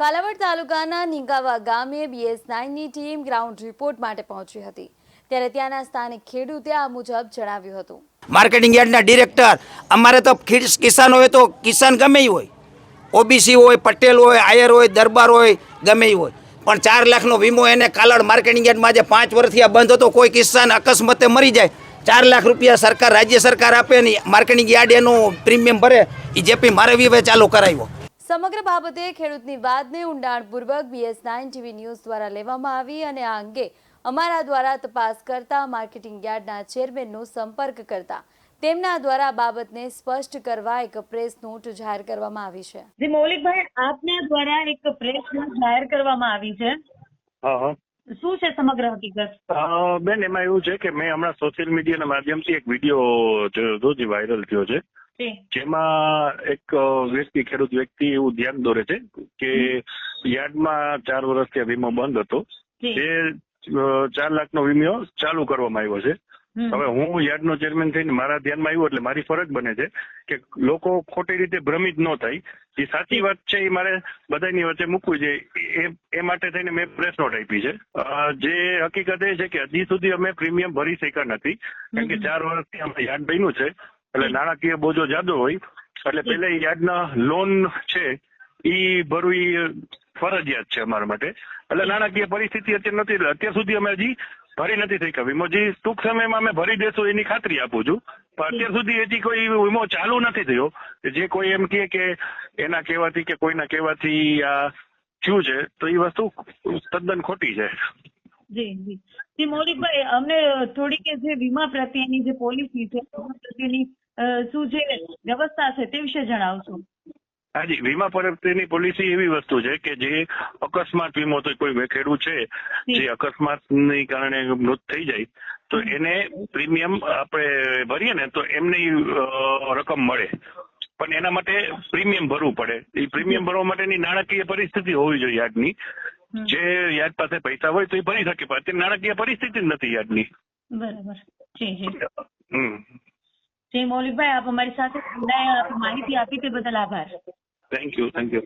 કાલાવડ તાલુકાના નિંગાવા ગામે બીએસ નાઇનની ટીમ ગ્રાઉન્ડ રિપોર્ટ માટે પહોંચી હતી. ત્યારે ત્યાંના સ્થાનિક ખેડૂતે આ મુજબ જણાવ્યું હતું. માર્કેટિંગ યાર્ડના ડિરેક્ટર અમારે તો કિસ- કિસાન હોય તો કિસાન ગમે હોય. ઓબીસી હોય, પટેલ હોય, આયર હોય, દરબાર હોય, ગમે હોય. પણ ચાર લાખનો વીમો એને કાલાડ માર્કેટિંગ યાર્ડમાં જે પાંચ વર્ષથી આ બંધ હતો. કોઈ કિસાન અકસ્માતે મરી જાય. ચાર લાખ રૂપિયા સરકાર, રાજ્ય સરકાર આપે ને માર્કેટિંગ યાર્ડ એનું પ્રીમિયમ ભરે. એ જેપી મારે વિવે ચાલુ કરાવ્યો. સમગ્ર બાબતે ખેડૂતની વાતને ઊંડાણપૂર્વક બીએસ નાઇન ટીવી ન્યૂઝ દ્વારા લેવામાં આવી અને આ અંગે અમારા દ્વારા તપાસ કરતા માર્કેટિંગ યાર્ડના ચેરમેનનો સંપર્ક કરતા તેમના દ્વારા બાબતને સ્પષ્ટ કરવા એક પ્રેસ નોટ જાહેર કરવામાં આવી છે. જી મૌલિકભાઈ આપના દ્વારા એક પ્રેસ નોટ જાહેર કરવામાં આવી છે. હા હા. શું છે સમગ્ર હકીકત? બેન એમાં એવું છે કે મેં હમણાં સોશિયલ મીડિયાના માધ્યમથી એક વીડિયો જોયો હતો જે વાયરલ થયો છે. જેમાં એક વ્યક્તિ ખેડૂત વ્યક્તિ એવું ધ્યાન દોરે છે કે યાર્ડમાં ચાર વર્ષથી વીમો બંધ હતો. અ, ચાર લાખનો વીમો ચાલુ કરવામાં આવ્યો છે. હવે હું યાર્ડનો ચેરમેન થઈને મારા ધ્યાનમાં આવ્યું એટલે મારી ફરજ બને છે કે લોકો ખોટી રીતે ભ્રમિત ન થાય. એ સાચી વાત છે એ મારે બધાની વચ્ચે મૂકવી છે. એ એ માટે થઈને મેં પ્રેસ નોટ આપી છે. જે હકીકત એ છે કે હજી સુધી અમે પ્રીમિયમ ભરી શક્યા નથી. કારણ કે ચાર વર્ષથી અમે યાર્ડ બન્યું છે. એટલે નાણાકીય બોજો જાદો હોય, એટલે પેલા યાર્ડના લોન છે, ઈ ભરવી ફરજિયાત છે અમારા માટે. એટલે નાણાકીય પરિસ્થિતિ અત્યારે નથી અત્યાર સુધી અમે હજી ભરી નથી શક્યા. વીમો જે ટૂંક સમયમાં અમે ભરી દેશું, એની ખાતરી આપું છું. પણ અત્યાર સુધી હજી કોઈ વીમો ચાલુ નથી થયો. જે કોઈ એમ કહે કે એના કહેવાથી કે કોઈના કહેવાથી આ થયું છે, તો એ વસ્તુ તદ્દન ખોટી છે. જી જી. જી મૌલિકભાઈ અમને થોડીક જે વીમા પ્રત્યેની જે પોલિસી છે વીમા પ્રત્યેની શું જે વ્યવસ્થા છે તે વિશે જણાવશો? હાજી વીમા પ્રત્યેની પોલિસી એવી વસ્તુ છે કે જે અકસ્માત વીમો તો કોઈ વેખેડું છે જે. અકસ્માતની કારણે મૃત થઈ જાય તો એને પ્રીમિયમ આપણે ભરીએ ને તો એમને રકમ મળે. પણ એના માટે પ્રીમિયમ ભરવું પડે. એ પ્રીમિયમ ભરવા માટેની નાણાકીય પરિસ્થિતિ હોવી જોઈએ હમ. જે યાદ પાસે પૈસા હોય તો એ ભરી શકે પણ અત્યારે નાણાકીય પરિસ્થિતિ જ નથી યાદની. બરાબર. જી જી. જી મૌલિકભાઈ આપ અમારી સાથે માહિતી આપી તે બદલ આભાર. Thank you thank you